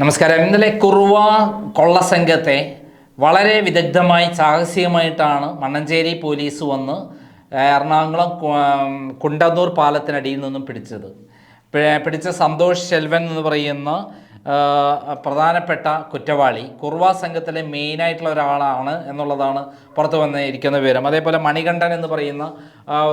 നമസ്കാരം. ഇന്നലെ കുറുവ കൊള്ളസംഘത്തെ വളരെ വിദഗ്ധമായി സാഹസികമായിട്ടാണ് മണ്ണഞ്ചേരി പോലീസ് വന്ന് എറണാകുളം കുണ്ടന്നൂർ പാലത്തിനടിയിൽ നിന്നും പിടിച്ചത്. പിടിച്ച സന്തോഷ് ശെൽവൻ എന്ന് പറയുന്ന പ്രധാനപ്പെട്ട കുറ്റവാളി. കുറുവ സംഘത്തിലെ മെയിനായിട്ടുള്ള ഒരാളാണ് എന്നുള്ളതാണ് പുറത്തു വന്നിരിക്കുന്ന വിവരം. അതേപോലെ മണികണ്ഠൻ എന്ന് പറയുന്ന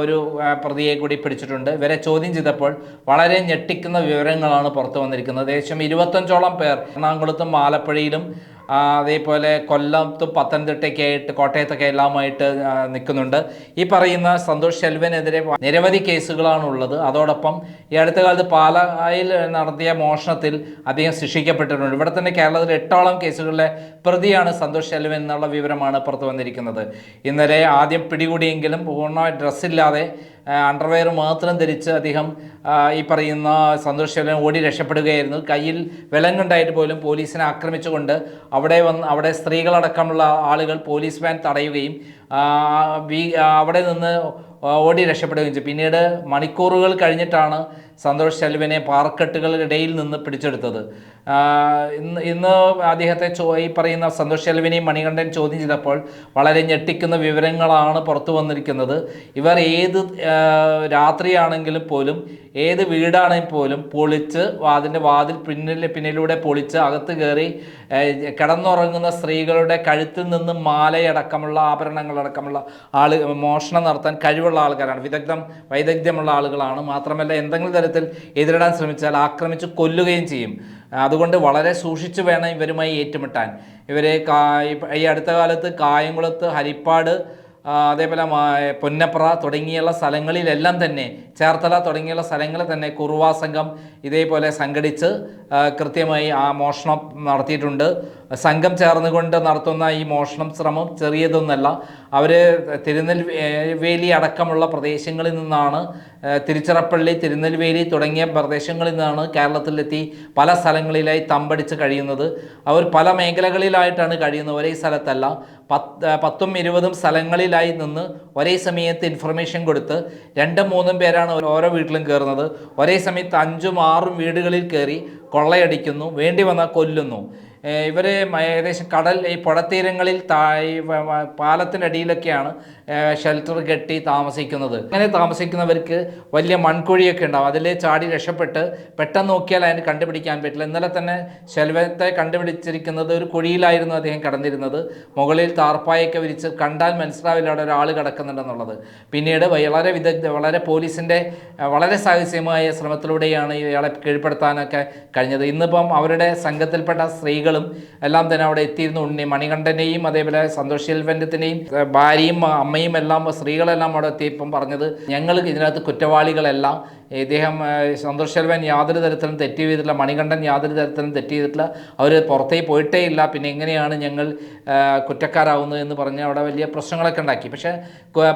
ഒരു പ്രതിയെ കൂടി പിടിച്ചിട്ടുണ്ട്. ഇവരെ ചോദ്യം ചെയ്തപ്പോൾ വളരെ ഞെട്ടിക്കുന്ന വിവരങ്ങളാണ് പുറത്തു വന്നിരിക്കുന്നത്. ഏകദേശം ഇരുപത്തഞ്ചോളം പേർ എറണാകുളത്തും ആലപ്പുഴയിലും അതേപോലെ കൊല്ലത്തും പത്തനംതിട്ടയ്ക്ക് ആയിട്ട് കോട്ടയത്തൊക്കെ എല്ലാമായിട്ട് നിൽക്കുന്നുണ്ട്. ഈ പറയുന്ന സന്തോഷ് ശെൽവനെതിരെ നിരവധി കേസുകളാണ് ഉള്ളത് അതോടൊപ്പം ഈ അടുത്ത കാലത്ത് പാലായിൽ നടത്തിയ മോഷണത്തിൽ അദ്ദേഹം ശിക്ഷിക്കപ്പെട്ടിട്ടുണ്ട്. ഇവിടെ തന്നെ കേരളത്തിൽ എട്ടോളം കേസുകളിലെ പ്രതിയാണ് സന്തോഷ് ശെൽവൻ എന്നുള്ള വിവരമാണ് പുറത്തു വന്നിരിക്കുന്നത്. ഇന്നലെ ആദ്യം പിടികൂടിയെങ്കിലും പൂർണമായി ഡ്രസ്സില്ലാതെ അണ്ടർവെയർ മാത്രം ധരിച്ച് അദ്ദേഹം ഈ പറയുന്ന സന്തോഷ് ഓടി രക്ഷപ്പെടുകയായിരുന്നു. കയ്യിൽ വിലങ്ങുണ്ടായിട്ട് പോലും പോലീസിനെ ആക്രമിച്ചുകൊണ്ട് അവിടെ വന്ന് അവിടെ സ്ത്രീകളടക്കമുള്ള ആളുകൾ പോലീസ് വാൻ തടയുകയും അവിടെ നിന്ന് ഓടി രക്ഷപ്പെടുകയും ചെയ്തു. പിന്നീട് മണിക്കൂറുകൾ കഴിഞ്ഞിട്ടാണ് സന്തോഷ് ശെൽവിനെ പാർക്കെട്ടുകളുടെ നിന്ന് പിടിച്ചെടുത്തത്. ഇന്ന് ഇന്ന് അദ്ദേഹത്തെ ചോ ഈ പറയുന്ന സന്തോഷ് ശെൽവിനെയും മണികണ്ഠൻ ചോദ്യം ചെയ്തപ്പോൾ വളരെ ഞെട്ടിക്കുന്ന വിവരങ്ങളാണ് പുറത്തു വന്നിരിക്കുന്നത്. ഇവർ ഏത് രാത്രിയാണെങ്കിലും പോലും ഏത് വീടാണെങ്കിൽ പോലും പൊളിച്ച് അതിന്റെ വാതിൽ പിന്നിൽ പിന്നിലൂടെ പൊളിച്ച് അകത്ത് കയറി കിടന്നുറങ്ങുന്ന സ്ത്രീകളുടെ കഴുത്തിൽ നിന്ന് മാലയടക്കമുള്ള ആഭരണങ്ങളടക്കമുള്ള ആൾ മോഷണം നടത്താൻ കഴിവുള്ള ആൾക്കാരാണ്. വിദഗ്ധം വൈദഗ്ധ്യമുള്ള ആളുകളാണ്. മാത്രമല്ല എന്തെങ്കിലും തരത്തിൽ എതിരിടാൻ ശ്രമിച്ചാൽ ആക്രമിച്ച് കൊല്ലുകയും ചെയ്യും. അതുകൊണ്ട് വളരെ സൂക്ഷിച്ചു വേണം ഇവരുമായി ഏറ്റുമുട്ടാൻ. ഇവരെ ഈ അടുത്ത കാലത്ത് കായംകുളത്ത് ഹരിപ്പാട് അതേപോലെ പൊന്നപ്ര തുടങ്ങിയുള്ള സ്ഥലങ്ങളിലെല്ലാം തന്നെ ചേർത്തല തുടങ്ങിയുള്ള സ്ഥലങ്ങളിൽ തന്നെ കുറുവാ സംഘം ഇതേപോലെ സംഘടിച്ച് കൃത്യമായി ആ മോഷണം നടത്തിയിട്ടുണ്ട്. സംഘം ചേർന്നുകൊണ്ട് നടത്തുന്ന ഈ മോഷണം ശ്രമം ചെറിയതൊന്നല്ല. അവർ തിരുനെൽവേലി അടക്കമുള്ള പ്രദേശങ്ങളിൽ നിന്നാണ് തിരുച്ചിറപ്പള്ളി തിരുനെൽവേലി തുടങ്ങിയ പ്രദേശങ്ങളിൽ നിന്നാണ് കേരളത്തിലെത്തി പല സ്ഥലങ്ങളിലായി തമ്പടിച്ച് കഴിയുന്നത്. അവർ പല മേഖലകളിലായിട്ടാണ് കഴിയുന്നത്. ഒരേ സ്ഥലത്തല്ല. പത്ത് പത്തും ഇരുപതും സ്ഥലങ്ങളിലായി നിന്ന് ഒരേ സമയത്ത് ഇൻഫർമേഷൻ കൊടുത്ത് രണ്ടും മൂന്നും പേരാണ് ഓരോ വീട്ടിലും കയറുന്നത്. ഒരേ സമയത്ത് അഞ്ചും ആറും വീടുകളിൽ കയറി കൊള്ളയടിക്കുന്നു. വേണ്ടി വന്നാൽ കൊല്ലുന്നു. മ- ഏകദേശം കടൽ ഈ പുഴത്തീരങ്ങളിൽ താഴെ വ- പാലത്തിനടിയിലൊക്കെയാണ് ഷെൽട്ടർ കെട്ടി താമസിക്കുന്നത്. അങ്ങനെ താമസിക്കുന്നവർക്ക് വലിയ മൺകുഴിയൊക്കെ ഉണ്ടാവും. അതിൽ ചാടി രക്ഷപ്പെട്ട് പെട്ടെന്ന് നോക്കിയാൽ അതിന് കണ്ടുപിടിക്കാൻ പറ്റില്ല. ഇന്നലെ തന്നെ ശെൽവത്തെ കണ്ടുപിടിച്ചിരിക്കുന്നത് ഒരു കുഴിയിലായിരുന്നു അദ്ദേഹം കിടന്നിരുന്നത്. മുകളിൽ താർപ്പായൊക്കെ വിരിച്ച് കണ്ടാൽ മനസ്സിലാവില്ല അവിടെ ഒരാൾ കിടക്കുന്നുണ്ടെന്നുള്ളത്. പിന്നീട് വളരെ വിദഗ്ധ വളരെ പോലീസിന്റെ വളരെ സാഹസികമായ ശ്രമത്തിലൂടെയാണ് ഇയാളെ കീഴ്പ്പെടുത്താനൊക്കെ കഴിഞ്ഞത്. ഇന്നിപ്പം അവരുടെ സംഘത്തിൽപ്പെട്ട സ്ത്രീകളും എല്ലാം തന്നെ അവിടെ എത്തിയിരുന്നു. ഉണ്ണി മണികണ്ഠനെയും അതേപോലെ സന്തോഷ് ശെൽവന്റെത്തിനെയും ഭാര്യയും അമ്മയും എല്ലാം സ്ത്രീകളെല്ലാം അവിടെ എത്തിയപ്പം പറഞ്ഞത്. ഞങ്ങൾ ഇതിനകത്ത് കുറ്റവാളികളെല്ലാം ഇദ്ദേഹം സന്തോഷ് ശെൽവൻ യാതൊരു തരത്തിലും തെറ്റ് ചെയ്തിട്ടില്ല മണികണ്ഠൻ യാതൊരു തരത്തിലും തെറ്റ് ചെയ്തിട്ടില്ല. അവർ പുറത്തേക്ക് പോയിട്ടേ ഇല്ല. പിന്നെ എങ്ങനെയാണ് ഞങ്ങൾ കുറ്റക്കാരാവുന്നത് എന്ന് പറഞ്ഞ് അവിടെ വലിയ പ്രശ്നങ്ങളൊക്കെ ഉണ്ടാക്കി. പക്ഷേ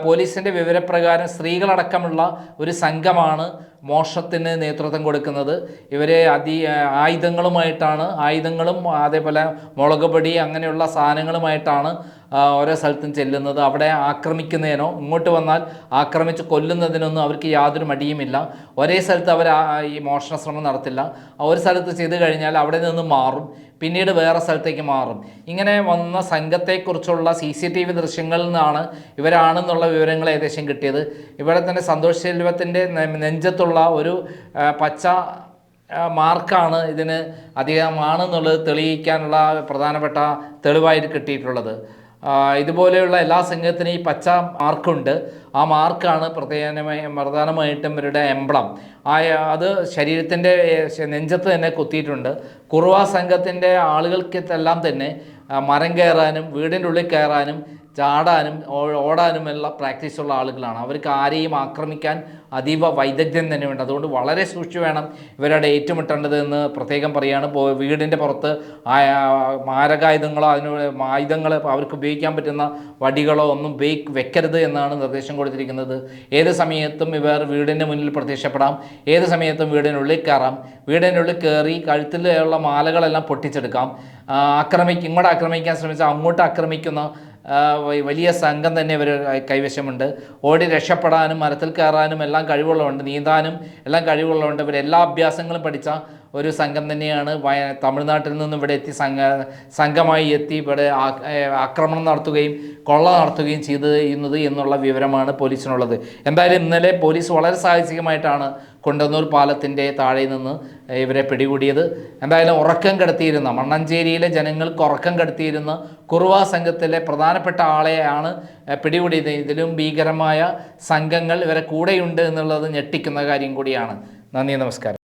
പോലീസിന്റെ വിവരപ്രകാരം സ്ത്രീകളടക്കമുള്ള ഒരു സംഘമാണ് മോഷണത്തിന് നേതൃത്വം കൊടുക്കുന്നത്. ഇവരെ അതി ആയുധങ്ങളുമായിട്ടാണ് ആയുധങ്ങളും അതേപോലെ മുളക് പൊടി അങ്ങനെയുള്ള സാധനങ്ങളുമായിട്ടാണ് ഓരോ സ്ഥലത്തും ചെല്ലുന്നത് അവിടെ ആക്രമിക്കുന്നതിനോ ഇങ്ങോട്ട് വന്നാൽ ആക്രമിച്ച് കൊല്ലുന്നതിനൊന്നും അവർക്ക് യാതൊരു മടിയുമില്ല. ഒരേ സ്ഥലത്ത് അവർ ഈ മോഷണ ശ്രമം നടത്തില്ല. ഒരു സ്ഥലത്ത് ചെയ്ത് കഴിഞ്ഞാൽ അവിടെ നിന്ന് മാറും പിന്നീട് വേറെ സ്ഥലത്തേക്ക് മാറും. ഇങ്ങനെ വന്ന സംഘത്തെക്കുറിച്ചുള്ള സി സി ടി വി ദൃശ്യങ്ങളിൽ നിന്നാണ് ഇവരാണെന്നുള്ള വിവരങ്ങൾ ഏകദേശം കിട്ടിയത്. ഇവിടെ തന്നെ സന്തോഷ് ശെൽവത്തിന്റെ നെഞ്ചത്തുള്ള ഒരു പച്ച മാർക്കാണ് ഇതിന് അധികമാണെന്നുള്ളത് തെളിയിക്കാനുള്ള പ്രധാനപ്പെട്ട തെളിവായിട്ട് കിട്ടിയിട്ടുള്ളത്. ഇതുപോലെയുള്ള എല്ലാ സംഘത്തിനും ഈ പച്ച മാർക്കുണ്ട്. ആ മാർക്കാണ് പ്രധാനമായി പ്രധാനമായിട്ടും ഇവരുടെ എംബ്ലം. ആ അത് ശരീരത്തിന്റെ നെഞ്ചത്ത് തന്നെ കുത്തിയിട്ടുണ്ട്. കുറുവ സംഘത്തിന്റെ ആളുകൾക്കെല്ലാം തന്നെ മരം കയറാനും വീടിന്റെ ഉള്ളിൽ കയറാനും ചാടാനും ഓടാനും എല്ലാം പ്രാക്ടീസുള്ള ആളുകളാണ്. അവർക്ക് ആരെയും ആക്രമിക്കാൻ അതീവ വൈദഗ്ധ്യം തന്നെ ഉണ്ട് അതുകൊണ്ട് വളരെ സൂക്ഷിച്ചു വേണം ഇവരുടെ ഏറ്റുമുട്ടേണ്ടത് എന്ന് പ്രത്യേകം പറയുകയാണ് വീടിന്റെ പുറത്ത് മാരകായുധങ്ങളോ അതിന് ആയുധങ്ങൾ അവർക്ക് ഉപയോഗിക്കാൻ പറ്റുന്ന വടികളോ ഒന്നും ഉപയോഗി വെക്കരുത് എന്നാണ് നിർദ്ദേശം കൊടുത്തിരിക്കുന്നത്. ഏത് സമയത്തും ഇവർ വീടിന്റെ മുന്നിൽ പ്രത്യക്ഷപ്പെടാം. ഏത് സമയത്തും വീടിനുള്ളിൽ കയറാം. വീടിനുള്ളിൽ കയറി കഴുത്തിലുള്ള മാലകളെല്ലാം പൊട്ടിച്ചെടുക്കാം. ആക്രമിക്കും ഇങ്ങോട്ട് ആക്രമിക്കാൻ ശ്രമിച്ച അങ്ങോട്ട് ആക്രമിക്കുന്ന വലിയ സംഘം തന്നെ ഇവർ കൈവശമുണ്ട്. ഓടി രക്ഷപ്പെടാനും മരത്തിൽ കയറാനും എല്ലാം കഴിവുള്ളതുണ്ട് നീന്താനും എല്ലാം കഴിവുള്ളതുണ്ട് ഇവർ എല്ലാ അഭ്യാസങ്ങളും പഠിച്ച ഒരു സംഘം തന്നെയാണ്. വയ തമിഴ്നാട്ടിൽ നിന്നും ഇവിടെ എത്തി സംഘ സംഘമായി എത്തി ഇവിടെ ആക്രമണം നടത്തുകയും കൊള്ള നടത്തുകയും ചെയ്യുന്നത് എന്നുള്ള വിവരമാണ് പോലീസിനുള്ളത്. എന്തായാലും ഇന്നലെ പോലീസ് വളരെ സാഹസികമായിട്ടാണ് കൊണ്ടന്നൂർ പാലത്തിന്റെ താഴെ നിന്ന് ഇവരെ പിടികൂടിയത്. എന്തായാലും ഉറക്കം കെടുത്തിയിരുന്ന മണ്ണഞ്ചേരിയിലെ ജനങ്ങൾക്ക് ഉറക്കം കെടുത്തിയിരുന്ന കുറുവ സംഘത്തിലെ പ്രധാനപ്പെട്ട ആളെയാണ് പിടികൂടിയത്. ഇതിലും ഭീകരമായ സംഘങ്ങൾ ഇവരെ കൂടെയുണ്ട് എന്നുള്ളത് ഞെട്ടിക്കുന്ന കാര്യം കൂടിയാണ്. നന്ദി നമസ്കാരം.